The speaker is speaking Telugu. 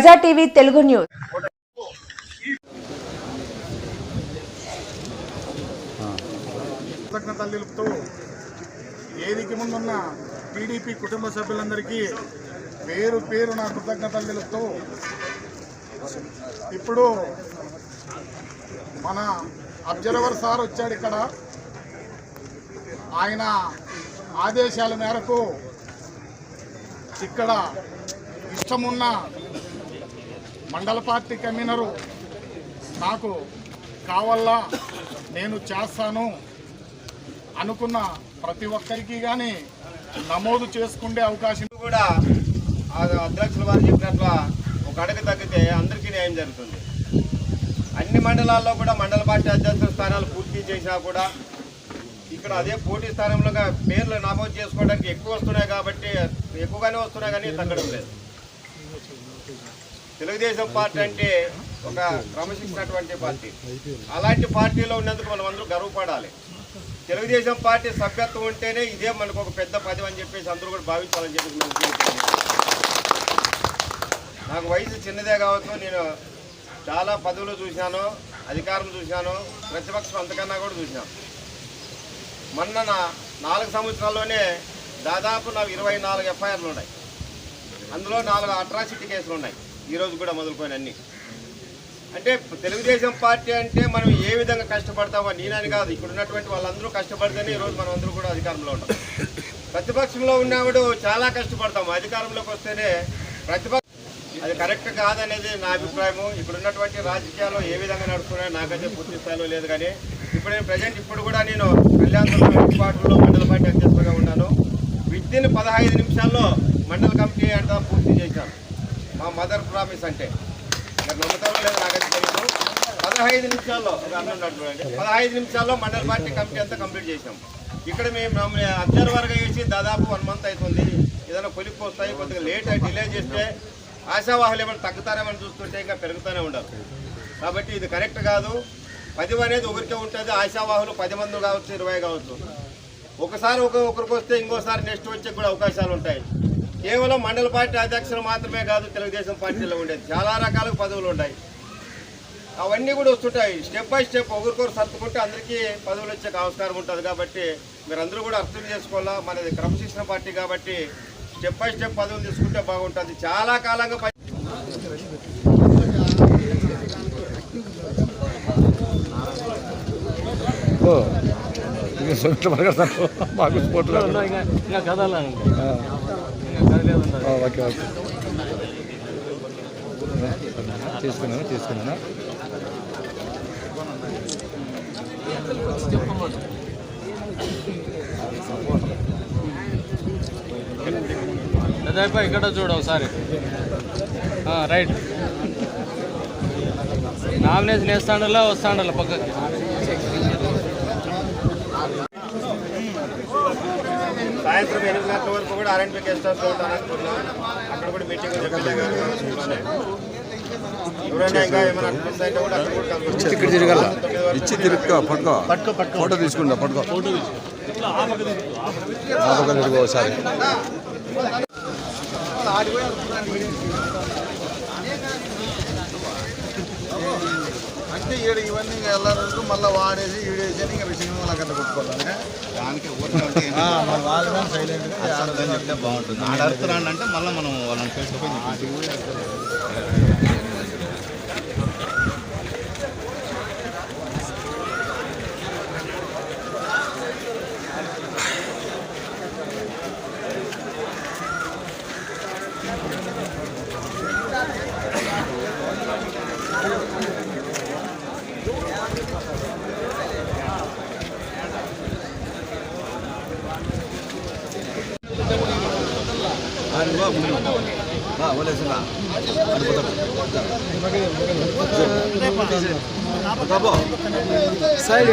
ప్రజా టీవీ తెలుగు న్యూస్. కృతజ్ఞతలు తెలుపుతూ ఏదికి ముందున్న టీడీపీ కుటుంబ సభ్యులందరికీ పేరు పేరు నా కృతజ్ఞతలు తెలుపుతూ ఇప్పుడు మన అబ్జర్వర్ సార్ వచ్చాడు ఇక్కడ. ఆయన ఆదేశాల మేరకు ఇక్కడ ఇష్టమున్న మండల పార్టీ కన్వీనరు. నాకు కావల్లా నేను చేస్తాను అనుకున్న ప్రతి ఒక్కరికి కానీ నమోదు చేసుకునే అవకాశం కూడా అధ్యక్షుల వారు చెప్పినట్ల ఒక అడుగు తగ్గితే అందరికీ న్యాయం జరుగుతుంది. అన్ని మండలాల్లో కూడా మండల పార్టీ అధ్యక్షుల స్థానాలు పూర్తి చేసినా కూడా ఇక్కడ అదే పోటీ స్థానంలో పేర్లు నమోదు చేసుకోవడానికి ఎక్కువ వస్తున్నాయి కాబట్టి ఎక్కువగానే వస్తున్నాయి కానీ తగ్గడం లేదు. తెలుగుదేశం పార్టీ అంటే ఒక క్రమశిక్షణటువంటి పార్టీ. అలాంటి పార్టీలో ఉన్నందుకు మనం అందరూ గర్వపడాలి. తెలుగుదేశం పార్టీ సభ్యత్వం ఉంటేనే ఇదే మనకు ఒక పెద్ద పదవి అని చెప్పేసి అందరూ కూడా భావించాలని చెప్పి నాకు వయసు చిన్నదే కావచ్చు నేను చాలా పదవులు చూశాను అధికారం చూశాను ప్రతిపక్షం అంతకన్నా కూడా చూశాను. మొన్న నా నాలుగు సంవత్సరాల్లోనే దాదాపు నాకు ఇరవై నాలుగు ఎఫ్ఐఆర్లు ఉన్నాయి. అందులో నాలుగు అట్రాసిటీ కేసులు ఉన్నాయి. ఈరోజు కూడా మొదలుపోయిన అన్నీ అంటే తెలుగుదేశం పార్టీ అంటే మనం ఏ విధంగా కష్టపడతామో నేనని కాదు. ఇక్కడ ఉన్నటువంటి వాళ్ళందరూ కష్టపడితేనే ఈరోజు మనం అందరూ కూడా అధికారంలో ఉంటాం. ప్రతిపక్షంలో ఉన్నవాడు చాలా కష్టపడతాము అధికారంలోకి వస్తేనే ప్రతిపక్ష అది కరెక్ట్ కాదనేది నా అభిప్రాయము. ఇప్పుడు ఉన్నటువంటి రాజకీయాలు ఏ విధంగా నడుస్తున్నాయో నాకైతే పూర్తి స్థాయిలో లేదు కానీ ఇప్పుడు నేను ప్రజెంట్ ఇప్పుడు కూడా నేను కళ్యాణ్ పార్టీలో మండల పార్టీ అధ్యక్షులుగా ఉన్నాను. విత్ ఇన్ పదహైదు నిమిషాల్లో మండల కమిటీ అంతా పూర్తి చేశాను. మా మదర్ ప్రామిస్ అంటే. మరి నమ్ముతారో నాకైతే పదహైదు నిమిషాల్లో ఒక అన్నం చూడండి. పదహైదు నిమిషాల్లో మండల పార్టీ కమిటీ అంతా కంప్లీట్ చేసాం ఇక్కడ మేము మమ్మల్ని అబ్జర్వర్గా చేసి దాదాపు వన్ మంత్ అవుతుంది. ఏదైనా కొలిక్కి వస్తాయి కొద్దిగా లేట్ డిలే చేస్తే ఆశావాహులు ఏమైనా తగ్గుతారేమని చూస్తుంటే ఇంకా పెరుగుతూనే ఉండాలి. కాబట్టి ఇది కరెక్ట్ కాదు. పది అనేది ఒకరికే ఉంటుంది. ఆశావాహులు పది మంది కావచ్చు ఇరవై కావచ్చు. ఒకసారి ఒక ఒకరికి వస్తే ఇంకోసారి నెక్స్ట్ వచ్చే కూడా అవకాశాలు ఉంటాయి. కేవలం మండల పార్టీ అధ్యక్షులు మాత్రమే కాదు తెలుగుదేశం పార్టీలో ఉండేది చాలా రకాల పదవులు ఉన్నాయి. అవన్నీ కూడా వస్తుంటాయి. స్టెప్ బై స్టెప్ ఒకరికొకరు సర్దుకుంటే అందరికీ పదవులు వచ్చే ఆస్కారం ఉంటుంది కాబట్టి మీరందరూ కూడా అర్థం చేసుకోవాలా? మనది క్రమశిక్షణ పార్టీ కాబట్టి స్టెప్ బై స్టెప్ పదవులు తీసుకుంటే బాగుంటుంది. చాలా కాలంగా మాకు స్పోర్ట్లో ఓకే ఓకే. తీసుకున్నాను తీసుకున్నాను. పెద్దప్ప ఇక్కడ చూడు ఒకసారి. ఆ, రైట్. నామినేషన్ వేస్తాండలా వస్తాండలా పక్కకి. సాయంత్రం ఎనిమిది గంటల వరకు కూడా ఆర్ఎండ్పీ గెస్ట్ హౌస్లో ఉంటాను అనుకున్నా అక్కడ కూడా మీటింగ్ చెప్పలే ఎవరైనా ఇంకా ఏమైనా అనిపిస్తే అంటే కూడా అక్కడ కూడా కలుపుకోవచ్చు. ఇక్కడ తిరగల. తొమ్మిది వరకు ఇచ్చి తిరుక్కో పట్టుకో. ఫోటో తీసుకుంటా పట్టుకో. ఆ పక్కన తిరుగు ఒకసారి. అంటే ఈడ ఇవన్నీ మళ్ళీ వాడేసి ఈడేసి అని బాగుంటుంది ఆడ అడుగుతున్నాడు అంటే మళ్ళీ మనం వాళ్ళని ఫేస్కపోయి Thank you. సైడ్